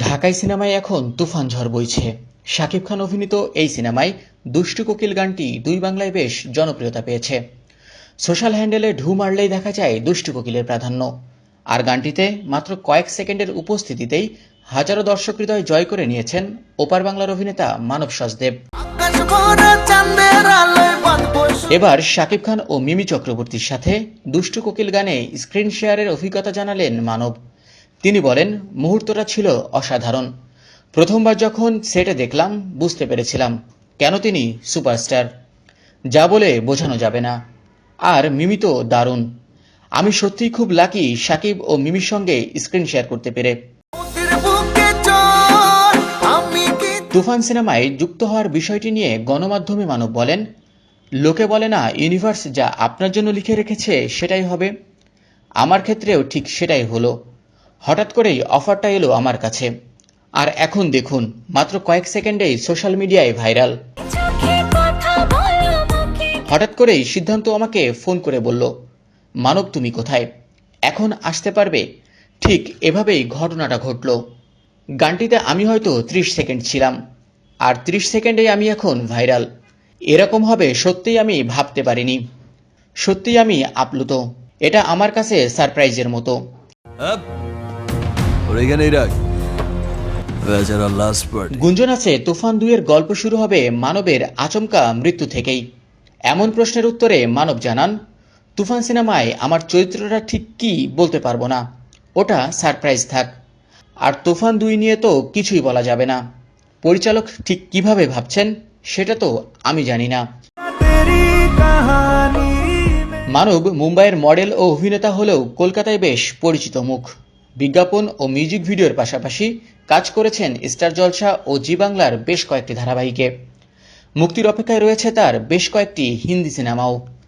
ঢাকাই সিনেমায় এখন তুফান ঝড় বইছে। শাকিব খান অভিনীত এই সিনেমায় দুষ্টু কোকিল গানটি দুই বাংলায় বেশ জনপ্রিয়তা পেয়েছে। সোশ্যাল হ্যান্ডেলে ঢু মারলেই দেখা যায় দুষ্টু কোকিলের প্রাধান্য। আর গানটিতে মাত্র কয়েক সেকেন্ডের উপস্থিতিতেই হাজারো দর্শক হৃদয় জয় করে নিয়েছেন ওপার বাংলার অভিনেতা মানব সচদেব এবার শাকিব খান ও মিমি চক্রবর্তীর সাথে দুষ্টু কোকিল গানে স্ক্রিন শেয়ারের অভিজ্ঞতা জানালেন মানব। তিনি বলেন, মুহূর্তটা ছিল অসাধারণ। প্রথমবার যখন সেটে দেখলাম, বুঝতে পেরেছিলাম কেন তিনি সুপারস্টার। যা বলে বোঝানো যাবে না। আর মিমি তো দারুণ। আমি সত্যিই খুব লাকি সাকিব ও মিমির সঙ্গে স্ক্রিন শেয়ার করতে পেরে। তুফান সিনেমায় যুক্ত হওয়ার বিষয়টি নিয়ে গণমাধ্যমে মানব বলেন, লোকে বলে না, ইউনিভার্স যা আপনার জন্য লিখে রেখেছে সেটাই হবে। আমার ক্ষেত্রেও ঠিক সেটাই হলো। হঠাৎ করেই অফারটা এলো আমার কাছে। আর এখন দেখুন, মাত্র কয়েক সেকেন্ডেই সোশ্যাল মিডিয়ায় ভাইরাল। হঠাৎ করেই সিদ্ধান্ত আমাকে ফোন করে বলল, মানব, তুমি কোথায়? এখন আসতে পারবে? ঠিক এভাবেই ঘটনাটা ঘটল। গানটিতে আমি হয়তো ত্রিশ সেকেন্ড ছিলাম, আর ত্রিশ সেকেন্ডে আমি এখন ভাইরাল। এরকম হবে সত্যিই আমি ভাবতে পারিনি। সত্যিই আমি আপ্লুত। এটা আমার কাছে সারপ্রাইজের মতো। গুঞ্জন আছে, তুফান দুইয়ের গল্প শুরু হবে মানবের আচমকা মৃত্যু থেকেই। এমন প্রশ্নের উত্তরে মানব জানান, তুফান সিনেমায় আমার চরিত্রটা ঠিক কি বলতে পারব না। ওটা সারপ্রাইজ থাক। আর তুফান দুই নিয়ে তো কিছুই বলা যাবে না। পরিচালক ঠিক কীভাবে ভাবছেন, সেটা তো আমি জানি না। মানব মুম্বাইয়ের মডেল ও অভিনেতা হলেও কলকাতায় বেশ পরিচিত মুখ। বিজ্ঞাপন ও মিউজিক ভিডিওর পাশাপাশি কাজ করেছেন স্টার জলসা ও জি বাংলার বেশ কয়েকটি ধারাবাহিকে। মুক্তির অপেক্ষায় রয়েছে তার বেশ কয়েকটি হিন্দি সিনেমাও।